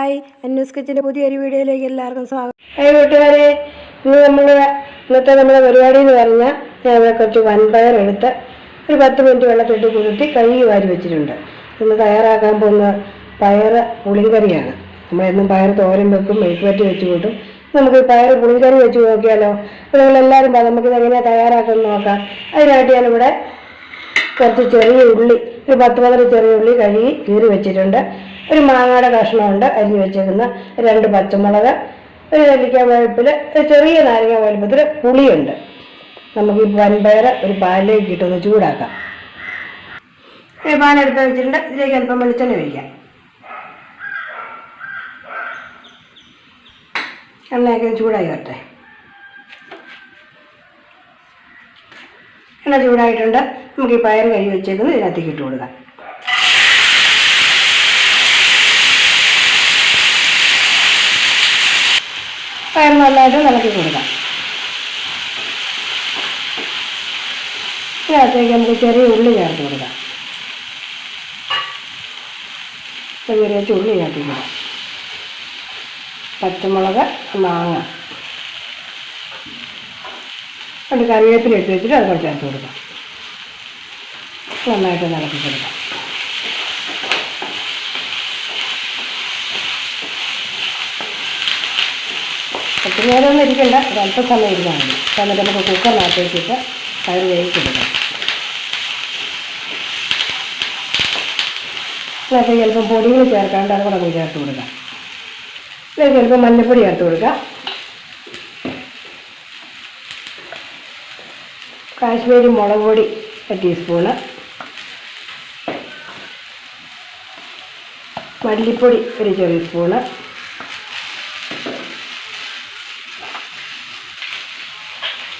Hi അന്യൂസ് കിച്ചന്റെ പുതിയൊരു വീഡിയോയിലേക്ക് എല്ലാവർക്കും സ്വാഗതം. ഹായ് കൂട്ടുകാരെ ഇന്ന് നമ്മൾ ഇന്നത്തെ നമ്മുടെ പരിപാടി എന്ന് പറഞ്ഞാൽ ഞാൻ ഇവിടെ കുറച്ച് വൻപയർ എടുത്ത് ഒരു പത്ത് മിനിറ്റ് വെള്ളത്തിട്ട് കുതിർത്തി കഴുകി വാരി വെച്ചിട്ടുണ്ട്. ഇന്ന് തയ്യാറാക്കാൻ പോകുന്ന പയർ പുളിങ്കറിയാണ്. നമ്മളെന്നും പയർ തോരൻ വെക്കും മെഴുക്കുവറ്റി വെച്ച് കൂട്ടും. നമുക്ക് പയർ പുളിങ്കറി വെച്ച് നോക്കിയാലോ? അപ്പോൾ നിങ്ങളെല്ലാവരും നമുക്കിത് എങ്ങനെയാണ് നോക്കാം. അതിനായിട്ട് ഞാനിവിടെ കുറച്ച് ചെറിയ ഉള്ളി ഒരു പത്ത് പതിനഞ്ച് ചെറിയ ഉള്ളി കഴുകി കീറി വെച്ചിട്ടുണ്ട്. ഒരു മാങ്ങയുടെ കഷ്ണമുണ്ട്. അരിഞ്ഞ് വെച്ചേക്കുന്ന രണ്ട് പച്ചമുളക് ഒരു നെല്ലിക്ക വഴുപ്പിൽ ചെറിയ നാരങ്ങ വലുപ്പത്തിൽ പുളിയുണ്ട്. നമുക്ക് ഈ വൻപയർ ഒരു പാലിലേക്ക് ഇട്ടൊന്ന് ചൂടാക്കാം. പാലെടുത്ത് വെച്ചിട്ടുണ്ട്. ഇതിലേക്ക് അല്പം വെളിച്ചെണ്ണ ഒഴിക്കാം. എണ്ണയൊക്കെ ചൂടായി വരട്ടെ. എണ്ണ ചൂടായിട്ടുണ്ട്. നമുക്ക് ഈ പയർ കഴുകി വെച്ചേക്കുന്നത് ഇതിനകത്തേക്ക് ഇട്ട് കൊടുക്കാം പയർ നല്ലതായിട്ട് ഇളക്കി കൊടുക്കാം. ഇതിനകത്തേക്ക് നമുക്ക് ചെറിയ ഉള്ളി ചേർത്ത് കൊടുക്കാം. ചെറിയ ചുള്ളി ചേർത്ത് കൊടുക്കാം. പച്ചമുളക് മാങ്ങ. രണ്ട് കറിവേപ്പില ഇട്ട് വെച്ചിട്ട് അത് കുറച്ച് ചേർത്ത് കൊടുക്കാം. നന്നായിട്ട് ഇളക്കി കൊടുക്കാം ഒത്തിരി നേരമൊന്നും ഇരിക്കണ്ട. ഒരു അല്പം സമയം ഇരുന്നാൽ മതി. എന്നിട്ട് നമുക്ക് കുക്കറിനകത്തേക്കിട്ട് പയർ വേവിച്ചെടുക്കാം അതിനകത്ത് ചിലപ്പം പൊടികൾ ചേർക്കാണ്ട് അത് കൂടെ ചേർത്ത് കൊടുക്കാം. ഇതിലേക്ക് ചിലപ്പോൾ മഞ്ഞൾപ്പൊടി ചേർത്ത് കൊടുക്കാം. കാശ്മീരി മുളക് പൊടി ഒരു ടീസ്പൂണ് മല്ലിപ്പൊടി ഒരു ചെറിയ സ്പൂണ്.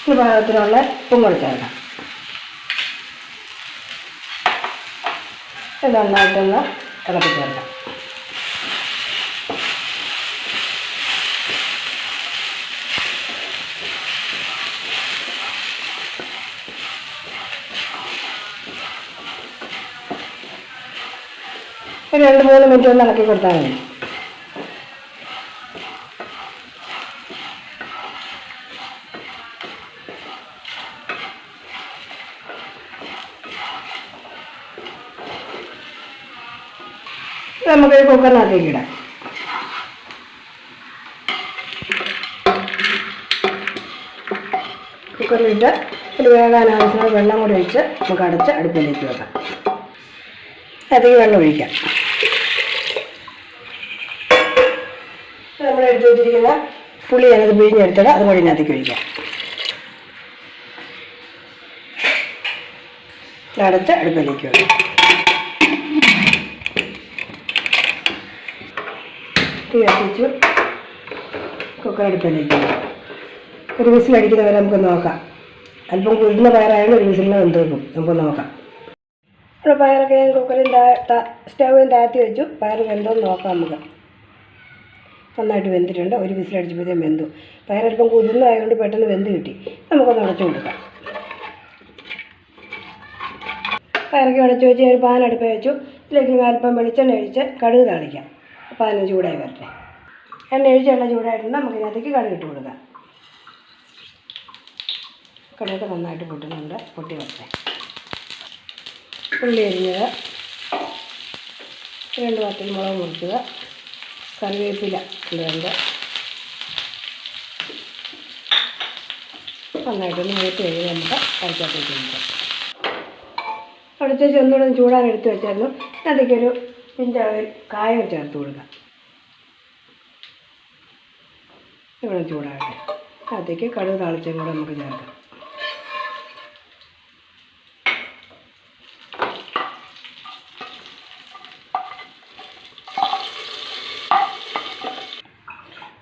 ഈ പാകത്തിനുള്ള ഉപ്പും കൂടെ ചേർക്കാം. ഇത് നന്നായിട്ടൊന്ന് ഇളക്കി ചേർക്കാം ഒരു രണ്ട് മൂന്ന് മിനിറ്റ് ഒന്ന് ഇളക്കി കൊടുത്താൽ മതി. നമുക്ക് കുക്കറിനകത്തേക്ക് ഇടാം. കുക്കറിലിട്ട് ഒരു വേകാൻ വെള്ളം കൂടി ഒഴിച്ച് നമുക്ക് അടച്ച് അടുപ്പിലേക്ക് വെക്കാം. അതിലേക്ക് വെള്ളം ഒഴിക്കാം. എടുത്ത് വെച്ചിരിക്കുന്ന പുളി ഞാനത് പിഴിഞ്ഞെടുത്തത്. അത് കൂടി ഇതിനകത്തേക്ക് ഒഴിക്കാം. അടുത്ത് അടുപ്പിലേക്ക് വെക്കാം തീ കത്തിച്ചു. കുക്കർ അടുപ്പിലേക്ക് ഒരു വിസിലടിക്കുന്ന വരെ നമുക്ക് നോക്കാം. അല്പം കുരുന്ന പയറായാലും ഒരു വിസിലിനെ വെന്ത് വെക്കും നമുക്ക് നോക്കാം. ഇപ്പോൾ പയറൊക്കെ ഞാൻ കുക്കറിൽ സ്റ്റൗവിൽ താഴ്ത്തി വെച്ചു. പയർ വെന്തോന്ന് നോക്കാം നമുക്ക്. നന്നായിട്ട് വെന്തിട്ടുണ്ട്. ഒരു വിസിലടിച്ചപ്പോഴത്തേക്കും വെന്തു. പയറൽപ്പം കുതിർന്നതായതുകൊണ്ട് പെട്ടെന്ന് വെന്ത് കിട്ടി. നമുക്കൊന്ന് അടച്ചു കൊടുക്കാം. പയറൊക്കെ അടച്ചു വെച്ച് ഒരു പാൻ അടുപ്പ് വെച്ചു. ഇതിലേക്ക് അല്പം വെളിച്ചെണ്ണ ഒഴിച്ച് കടുക് താളിക്കാം. പാൻ ചൂടായി വരട്ടെ. എണ്ണ ഒഴിച്ച് എണ്ണ ചൂടായിട്ടുണ്ട്. നമുക്ക് ഇതിനകത്തേക്ക് കടുക് ഇട്ട് കൊടുക്കാം. കടുകൊക്കെ നന്നായിട്ട് പൊട്ടുന്നുണ്ട്. പൊട്ടി വരട്ടെ. ഉള്ളി അരിഞ്ഞത്. രണ്ട് പത്തിൽ മുളക് മുറിച്ചത്. കറിവേപ്പില ഉണ്ട് നന്നായിട്ടൊന്ന് മൂത്ത് കഴിഞ്ഞ് നമുക്ക് കഴിക്കാത്തേക്ക് വെക്കാം. അടുത്ത ചെന്നൂടെ ചൂടാൻ എടുത്ത് വെച്ചായിരുന്നു. അതിലേക്ക് ഒരു പിഞ്ചളവിൽ കായം ചേർത്ത് കൊടുക്കാം. ഇവിടെ ചൂടാകട്ടെ. അതിലേക്ക് കടുക് താളിച്ചും കൂടെ നമുക്ക് ചേർക്കാം.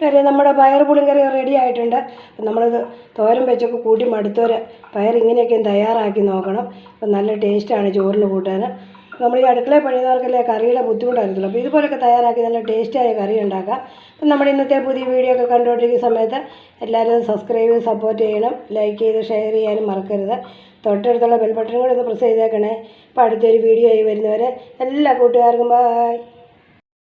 വേറെ നമ്മുടെ പയർ പുളിങ്കറി റെഡി ആയിട്ടുണ്ട്. അപ്പം നമ്മളിത് തോരൻ വെച്ചൊക്കെ കൂട്ടി മടുത്തോര് പയർ ഇങ്ങനെയൊക്കെ തയ്യാറാക്കി നോക്കണം. അപ്പം നല്ല ടേസ്റ്റാണ് ചോറിന് കൂട്ടാൻ നമ്മൾ ഈ അടുക്കളയിൽ പണിയുന്നവർക്കല്ലേ കറിയുടെ ബുദ്ധിമുട്ടായിരുന്നല്ലോ. അപ്പോൾ ഇതുപോലൊക്കെ തയ്യാറാക്കി നല്ല ടേസ്റ്റായ കറി ഉണ്ടാക്കാം. അപ്പം നമ്മുടെ ഇന്നത്തെ പുതിയ വീഡിയോ ഒക്കെ കണ്ടുകൊണ്ടിരിക്കുന്ന സമയത്ത് എല്ലാവരും സബ്സ്ക്രൈബ് ചെയ്ത് സപ്പോർട്ട് ചെയ്യണം. ലൈക്ക് ചെയ്ത് ഷെയർ ചെയ്യാനും മറക്കരുത്. തൊട്ടടുത്തുള്ള ബെൽബട്ടനും കൂടെ ഒന്ന് പ്രസ് ചെയ്തേക്കണേ. അപ്പോൾ അടുത്തൊരു വീഡിയോ ആയി വരുന്നവരെ എല്ലാ കൂട്ടുകാർക്കും ബായ്